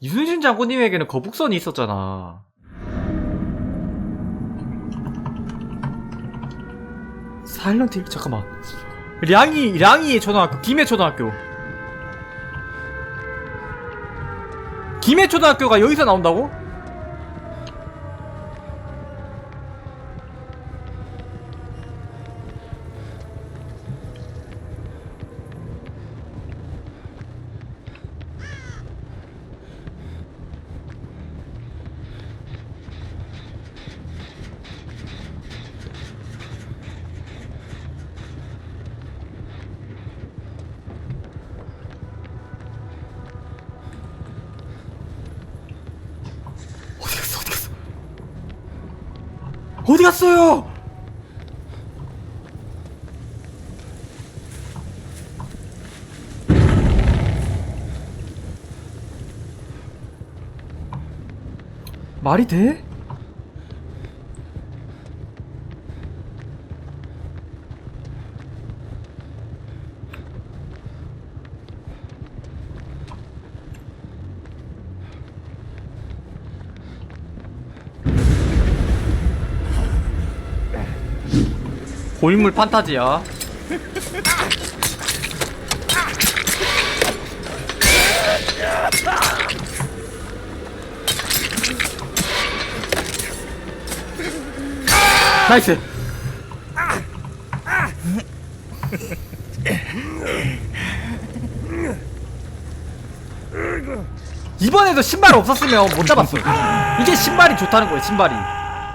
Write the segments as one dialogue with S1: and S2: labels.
S1: 이순신 장군님에게는 거북선이 있었잖아. 사일런트 힐 잠깐만. 량이 량이 초등학교 김해 초등학교. 김해 초등학교가 여기서 나온다고? 어디 갔어요? 말이 돼? 고인물 판타지야. 나이스. 이번에도 신발 없었으면 못 잡았어. 이게 신발이 좋다는 거예요, 신발이.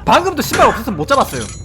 S1: 방금도 신발 없었으면 못 잡았어요.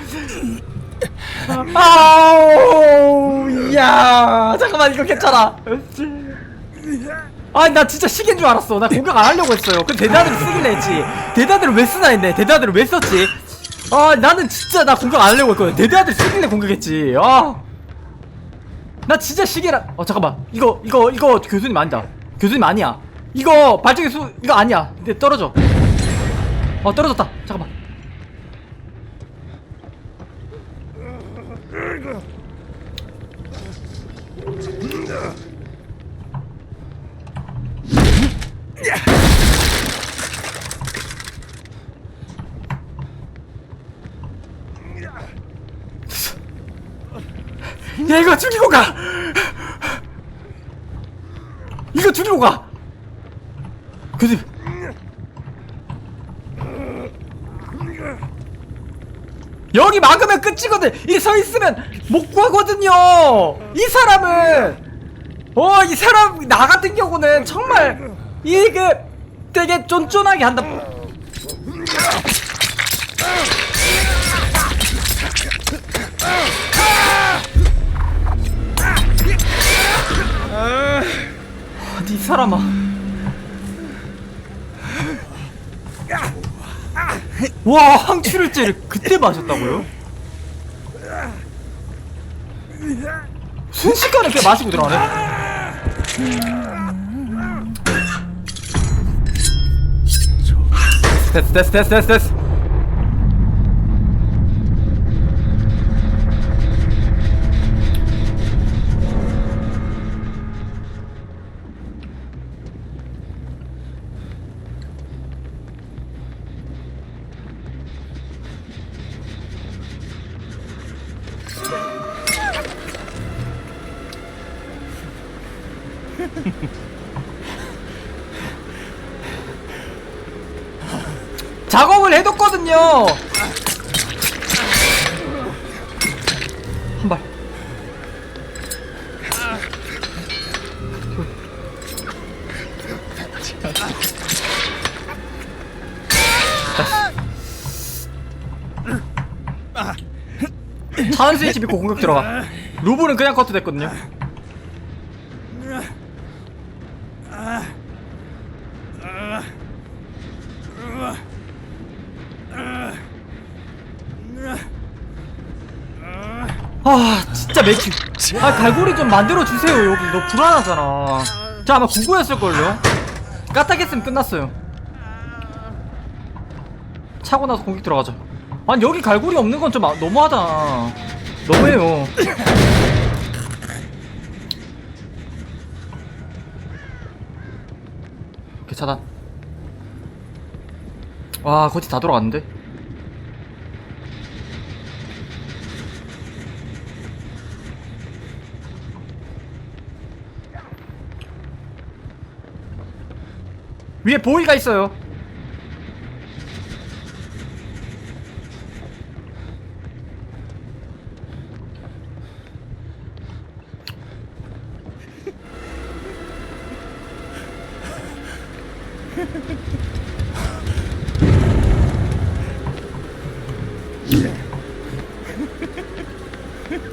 S1: 아우 야 잠깐만 이거 괜찮아. 아니 나 진짜 시계인 줄 알았어. 나 공격 안 하려고 했어요. 근데 대다드를 쓰길래 했지. 대다드를 왜 쓰나 했네. 대다드를 왜 썼지? 아 나는 진짜 나 공격 안 하려고 했거든. 대다드를 쓰길래 공격했지. 아나 진짜 시계라 어 잠깐만. 이거 이거 이거 교수님 아니다. 교수님 아니야. 이거 발전기 수 이거 아니야. 근데 떨어져. 어 떨어졌다. 잠깐만 야 이거 죽이고 가! 이거 죽이고 가! 교수님 여기 막으면 끝이거든! 이 서 있으면 못 구하거든요! 이 사람은! 어 이 사람 나 같은 경우는 정말 이그 되게 쫀쫀하게 한다. 어디 이 사람아. 와 항출혈제를 그때 마셨다고요? 순식간에 그냥 마시고 들어가네 됐어 됐어 됐 작업을 해뒀거든요. 한발. 차한 스위치 믿고 공격 들어가. 루브는 그냥 커트 됐거든요. 아 진짜 매치 아 갈고리 좀 만들어 주세요 여기. 너 불안하잖아. 저 아마 구구였을걸요? 까딱했으면 끝났어요. 차고 나서 공격 들어가자 아니 여기 갈고리 없는 건 좀 너무하다. 너무해요. 차단. 와 거치 다 돌아갔는데 위에 보이가 있어요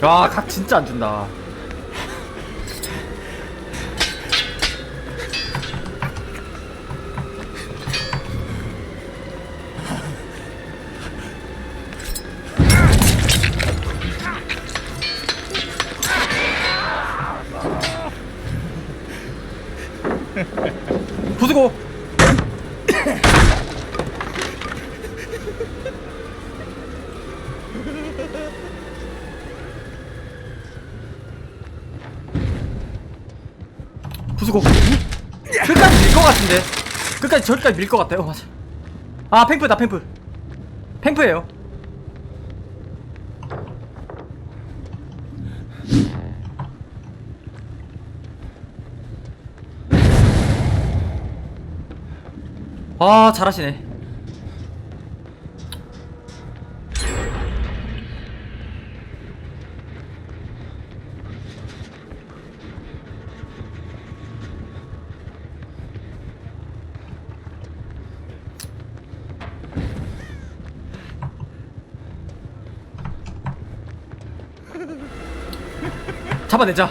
S1: 야, 각 진짜 안 준다. 수고 끝까지 밀 것 같은데? 끝까지 저기까지 밀 것 같아요? 어, 맞아. 아 팽프다 팽프. 팽프예요. 아 잘하시네 잡아내자.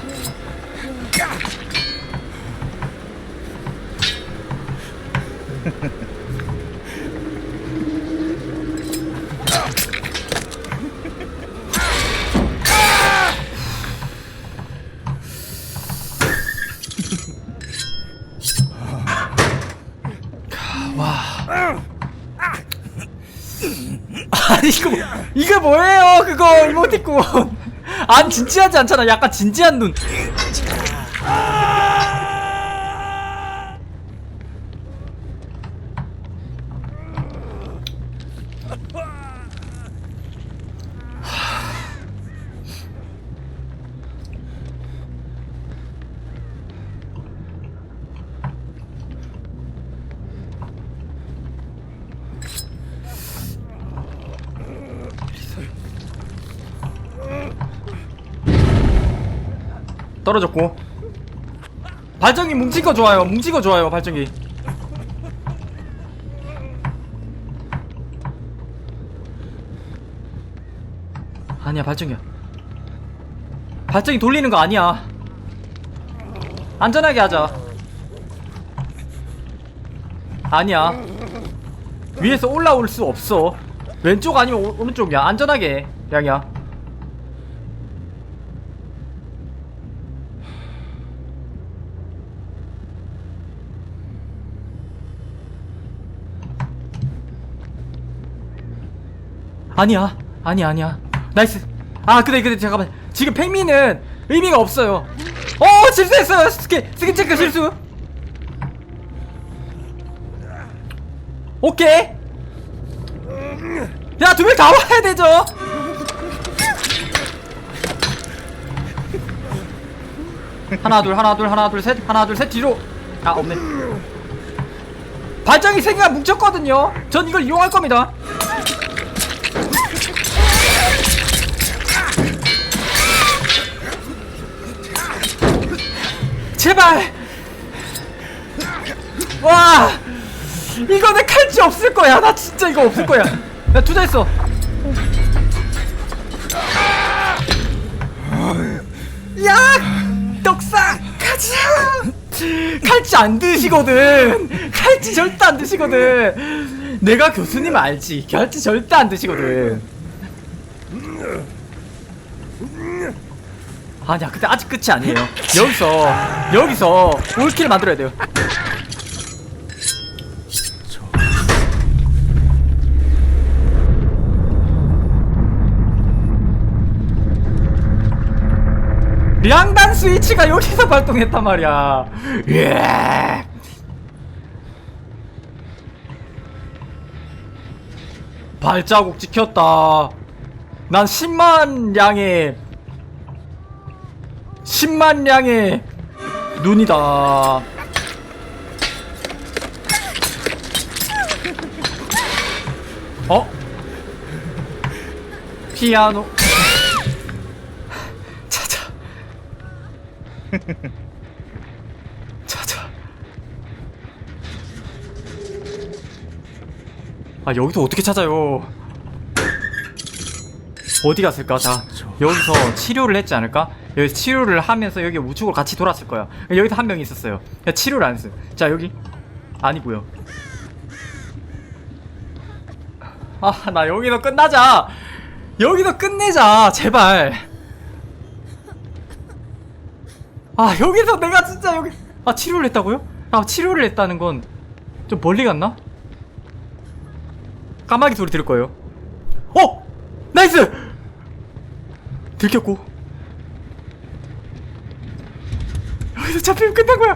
S1: 아니 이거 이게 뭐예요 그거 이모티콘 안 진지하지 않잖아. 약간 진지한 눈 떨어졌고. 발전기 뭉친 거 좋아요. 뭉친 거 좋아요 발전기 아니야 발전기야. 발전기 돌리는 거 아니야. 안전하게 하자. 아니야. 위에서 올라올 수 없어. 왼쪽 아니면 오, 오른쪽이야. 안전하게. 해 양이야 아니야. 아니야 아니야. 나이스. 아 근데 근데 잠깐만. 지금 팽미는 의미가 없어요. 어 실수했어요. 스킨 스킨 체크 실수. 오케이. 야두 명 다 와야 되죠? 하나 둘 하나 둘 하나 둘 셋 하나 둘 셋 뒤로. 아 없네. 발전기 세 개가 뭉쳤거든요. 전 이걸 이용할 겁니다 와 이거 내 칼치 없을 거야 나 진짜 이거 없을 거야 야 투자했어 야! 떡상! 가자! 칼치 안 드시거든! 칼치 절대 안 드시거든! 내가 교수님 알지? 칼치 절대 안 드시거든! 아니야, 근데 아직 끝이 아니에요. 여기서, 여기서 올킬 만들어야 돼요. 량단 스위치가 여기서 발동했단 말이야. 예. 발자국 찍혔다. 난 10만 량의 10만 량의 눈이다. 어? 피아노. 찾아 찾아 아 여기서 어떻게 찾아요? 어디 갔을까? 자 여기서 치료를 했지 않을까 여기서 치료를 하면서 여기 우측으로 같이 돌았을 거야. 여기서 한 명이 있었어요. 야, 치료를 안 했어 자 여기. 아니고요. 아 나 여기서 끝나자. 여기서 끝내자 제발. 아 여기서 내가 진짜 여기. 아 치료를 했다고요? 아 치료를 했다는 건 좀 멀리 갔나? 까마귀 소리 들을 거예요. 어! 나이스! 들켰고 여기서 잡히면 끝난 거야.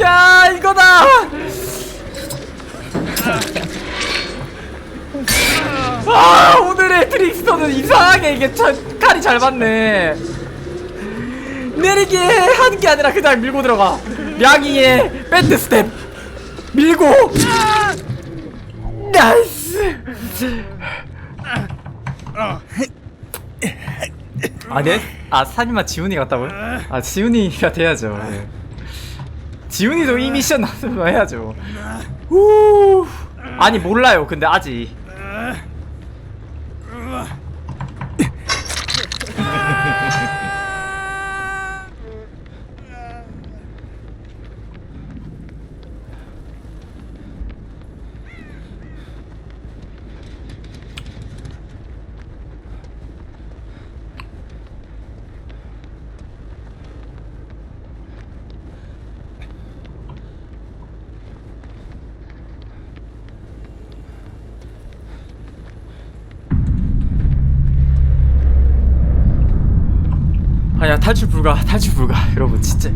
S1: 야 이거다 아 오늘의 트릭스터는 이게 참 칼이 잘 맞네. 내리게 하는 게 아니라 그냥 밀고 들어가. 량이의 밴드 스텝. 밀고. 나이스. 아 네? 아 사님아 지훈이 같다고요? 아 지훈이가 돼야죠. 예. 지훈이도 이 미션 나서면 해야죠. 우 아니 몰라요. 근데 아직 아니야 탈출 불가 탈출 불가. 여러분 진짜.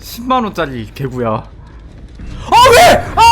S1: (10만원짜리 개구야) 아 왜! 아